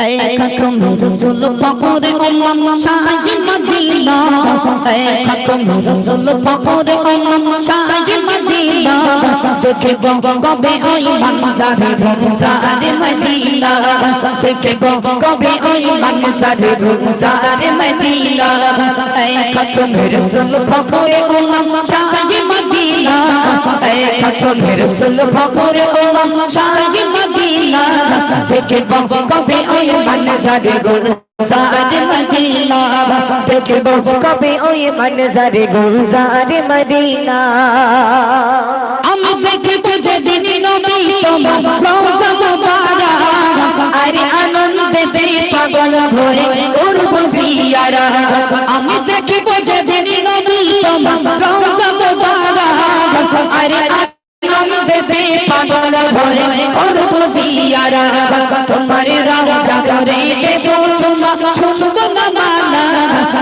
ऐ खत्म रसूल पकोरे उम्म शाही मदीना ऐ खत्म रसूल पकोरे उम्म शाही मदीना देखे गो कबे ओई मंजारे गुलजार मदीना देखे गो कबे ओई मंजारे गुलजार मदीना ऐ खत्म रसूल पकोरे उम्म शाही मदीना ऐ खत्म रसूल पकोरे उम्म शाही মদিনা দেখব কবে ওই মনজার গুলজার মদিনা দেখব কবে ওই মনজার গুলজার মদিনা আমি দেখব যেদিন নবী আরে আনন্দে দে পাগল হয়ে। উড়ব আমি দেখব যেদিন নবী আরে আনন্দে দে পাগল হয়ে জিয়ারা তোমার রওজা করে দেব চুমা শুনব না মানা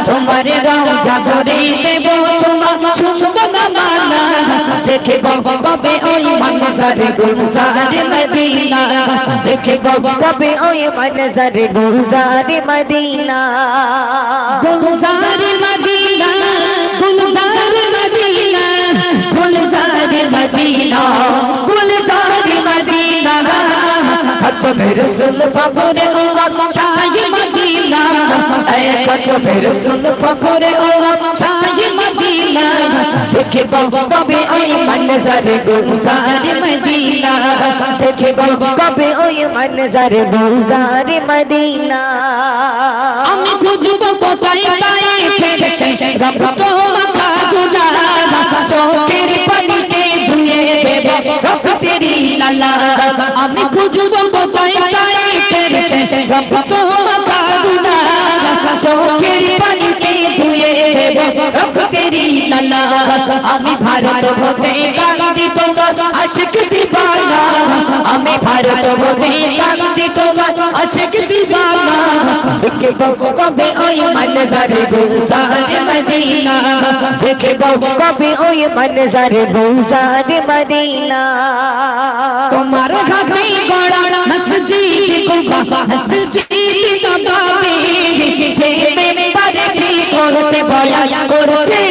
তোমার রওজা করে দেব চুমা শুনব না মানা দেখে কবে ওই মনসারে গুলজারে মদিনা দেখে কবে ওই মনজারে গুলজারে মদিনা গুলজারে মদিনা রসুল ফকরে ওমর শাহি মদিনা। এ খতমে রসুল ফকরে ওমর শাহি মদিনা। দেখে বাবু কবে ওই মনসারে গুলজারে মদিনা। দেখে কবে ওই মনজারে গুলজারে মদিনা। আমি খুঁজব কোথায় পায়ে ফেরছে রক্ত মাখা গুলালা চোখের পানিতে ধুয়ে দেব রক্তেরই লালা। আমি খুঁজব কোথায় তাই ফেরছে রক্ত মাখা গুলালা রক্তেরই লালা আমি ভারত হতে কান্দি তোমার আশিক দিবানা আমি ভারত হতে কান্দি তোমার আশিক দিবানা দেখে বাবু কবে ওই মনজারে গুলজারে মদিনা দেখে বাবু কবে ওই মনজারে গুলজারে মদিনা তোমার ঘাটে গড়া মসজিদ কুবা মসজিদ নবাবে ছেলে পারে করতে বয়া করতে ইমামতে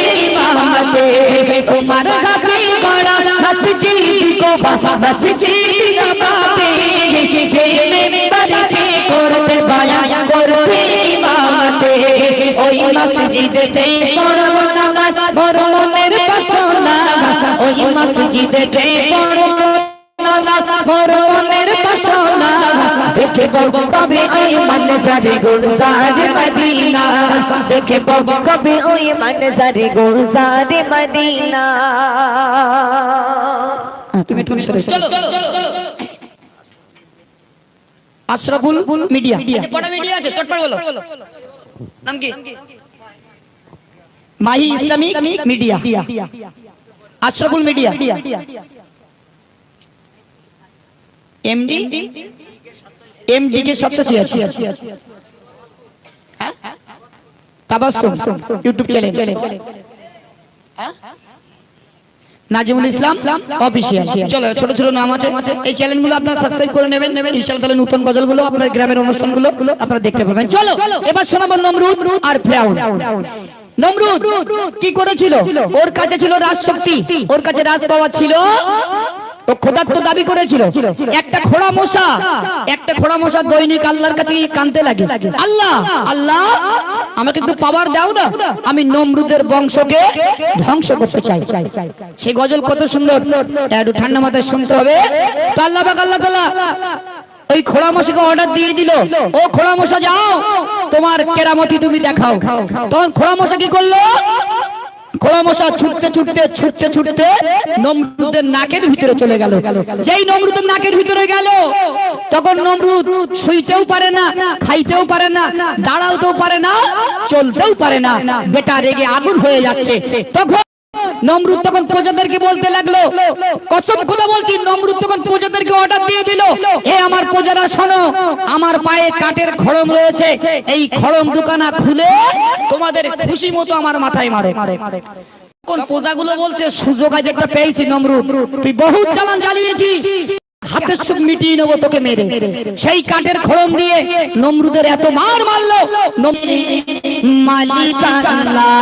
তোমার ঘাটে গড়া মসজিদ কুবা মসজিদ নবাবে ছেলে পারে করতে বয়া করতে ইমামতে ওই মসজিদে পড়ব নামাজ বড় মনের পছন্দ ওই মসজিদে পড়ব মনের পছন্দ দেখে বলব কবে ওই মনসারে গুলজার মদিনা দেখে বলব কবে ওই মনজারে গুলজারে মদিনা তুমি একটু সরে চলো আশরাফুল মিডিয়া কটা মিডিয়া আছে চটপট বলো নাম কি Mahi Islamic media Ashraful media MD MD কে সাতশো ছিয়াশি। Tabassum YouTube channel Nazimul Islam official চলো ছোট ছোট নাম আছে। এই চ্যানেলগুলো আপনারা সাবস্ক্রাইব করে নেবেন। ইনশাআল্লাহ তাহলে নতুন গজলগুলো আপনার গ্রামের অনুষ্ঠানগুলো আপনারা দেখতে পাবেন। চলো এবার শোনাবো নমরুদ আর ফেরাউন। নমরুদ কি করেছিল? ওর কাছে ছিল রাজশক্তি। ওর কাছে রাজ পাওয়া ছিল দাবি করেছিল, একটা খোড়া মশা, একটা খোড়া মশা দৈনিক কাছে লাগে। আল্লাহ আল্লাহ, আমাকে আমি নমরুদের বংশকে ধ্বংস করতে চাই। সে গজল কত সুন্দর একটু ঠান্ডা মাথায় শুনতে হবে। তো আল্লাহ আল্লাহ ওই খোড়া মশাকে অর্ডার দিয়ে দিল। ও খোড়া মশা, যাও, তোমার কেরামতি তুমি দেখাও। তখন খোড়া মশা কি করল? মশা ছুটতে ছুটতে ছুটতে ছুটতে নমরুদের নাকের ভিতরে চলে গেল। যেই নমরুদের নাকের ভিতরে গেল, তখন নমরুদ শুইতেও পারে না, খাইতেও পারে না, দাঁড়াতেও পারে না, চলতেও পারে না। বেটা রেগে আগুন হয়ে যাচ্ছে। তখন নমরুদ তখন প্রজাদেরকে বলতে লাগল, কসম কথা বলছি, নমরুদ তখন প্রজাদেরকে অর্ডার দিয়ে দিল এ আমার প্রজারা, শোনো, আমার পায়ে কাঠের খড়ম রয়েছে, এই খড়ম দোকানা খুলে তোমাদের খুশি মতো আমার মাথায় মারে। কোন প্রজাগুলো বলছে, সুযোগ আজ একটা পেয়েছি, নমরুদ, তুই বহুত চালান চালিয়েছিস। হাতের সুখ মিটিয়ে নেব তোকে মেরে। সেই কাঠের খড়ম দিয়ে নমরুদের এত মার মারলো। নম- মালিক আল্লাহ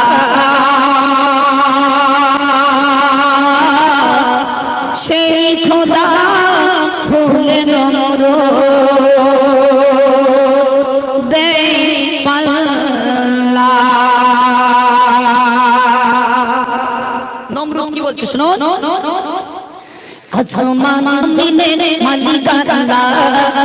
সেই খোদা ভুলে নমর। নমরুদ কি বলছে শোনো? আসমান মিনে মালিক আল্লাহ